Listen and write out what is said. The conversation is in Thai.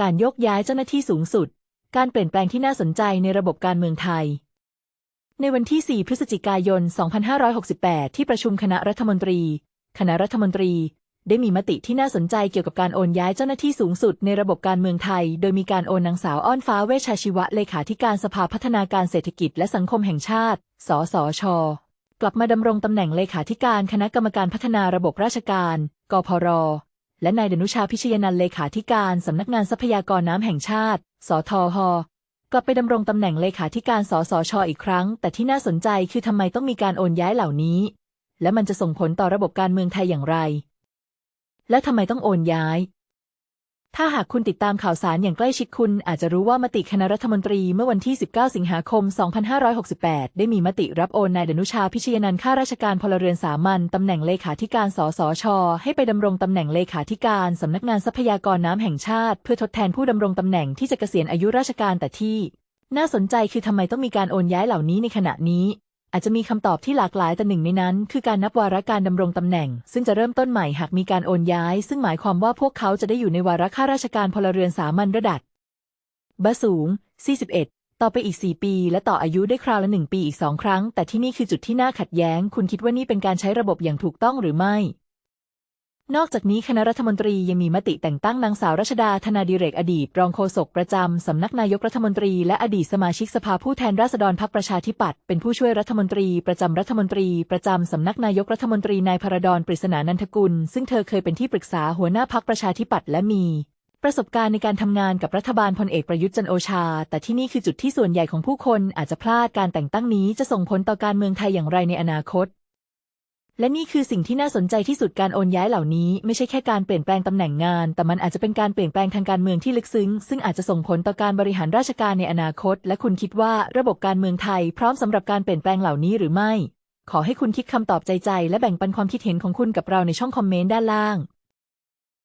การยกย้ายเจ้าหน้าที่สูงสุด การเปลี่ยนแปลงที่น่าสนใจในระบบการเมืองไทย ในวันที่ 4 พฤศจิกายน 2568 ที่ประชุมคณะรัฐมนตรี คณะรัฐมนตรี ได้มีมติที่น่าสนใจเกี่ยวกับการโอนย้ายเจ้าหน้าที่สูงสุดในระบบการเมืองไทย โดยมีการโอนนางสาวอ้อนฟ้าเวชชาชีวะเลขาธิการสภาพัฒนาการเศรษฐกิจและสังคมแห่งชาติ สสช กลับมาดำรงตำแหน่งเลขาธิการคณะกรรมการพัฒนาระบบราชการ กพร และนายดนุชาพิชยนันเลขาธิการสำนักงานทรัพยากรน้ำแห่งชาติ สทหกลับไปดำรงตำแหน่งเลขาธิการสสชอีกครั้ง แต่ที่น่าสนใจคือทำไมต้องมีการโอนย้ายเหล่านี้ และมันจะส่งผลต่อระบบการเมืองไทยอย่างไร และทำไมต้องโอนย้าย ถ้าหากคุณติดตามข่าวสารอย่างใกล้ชิดคุณอาจจะรู้ว่ามติคณะรัฐมนตรีเมื่อวันที่ 19 สิงหาคม 2568 ได้มีมติรับโอนนายดนุชาพิชยนันท์ข้าราชการพลเรือนสามัญตำแหน่งเลขาธิการสสช ให้ไปดำรงตำแหน่งเลขาธิการสำนักงานทรัพยากรน้ำแห่งชาติ เพื่อทดแทนผู้ดำรงตำแหน่งที่จะเกษียณอายุราชการแต่ที่ น่าสนใจคือทำไมต้องมีการโอนย้ายเหล่านี้ในขณะนี้ อาจจะมีคำตอบที่หลากหลายแต่หนึ่งในนั้น คือการนับวาระการดำรงตำแหน่ง ซึ่งจะเริ่มต้นใหม่หากมีการโอนย้าย ซึ่งหมายความว่าพวกเขาจะได้อยู่ในวาระข้าราชการพลเรือนสามัญระดับบสูง 41 ต่อไปอีก 4 ปี และต่ออายุได้คราวละ 1 ปีอีก 2 ครั้ง แต่ที่นี่คือจุดที่น่าขัดแย้ง คุณคิดว่านี่เป็นการใช้ระบบอย่างถูกต้องหรือไม่ นอกจากนี้คณะรัฐมนตรียังมีมติแต่งตั้งนางสาวรัชดาธนาดิเรกอดีต รองโฆษกประจำสำนักนายกรัฐมนตรีและอดีตสมาชิกสภาผู้แทนราษฎรพรรคประชาธิปัตย์เป็นผู้ช่วยรัฐมนตรีประจำรัฐมนตรีประจำสำนักนายกรัฐมนตรีนายพระดอนปริศนานันทกุล ซึ่งเธอเคยเป็นที่ปรึกษาหัวหน้าพรรคประชาธิปัตย์และมีประสบการณ์ในการทำงานกับรัฐบาลพลเอกประยุทธ์จันโอชา แต่ที่นี่คือจุดที่ส่วนใหญ่ของผู้คนอาจจะพลาดการแต่งตั้งนี้จะส่งผลต่อการเมืองไทยอย่างไรในอนาคต และนี่คือสิ่งที่น่าสนใจที่สุดการโอนย้ายเหล่านี้ไม่ใช่แค่การเปลี่ยนแปลงตำแหน่งงาน แต่มันอาจจะเป็นการเปลี่ยนแปลงทางการเมืองที่ลึกซึ้ง ซึ่งอาจจะส่งผลต่อการบริหารราชการในอนาคต และคุณคิดว่าระบบการเมืองไทยพร้อมสำหรับการเปลี่ยนแปลงเหล่านี้หรือไม่ ขอให้คุณคิดคำตอบใจใจ และแบ่งปันความคิดเห็นของคุณกับเราในช่องคอมเมนต์ด้านล่าง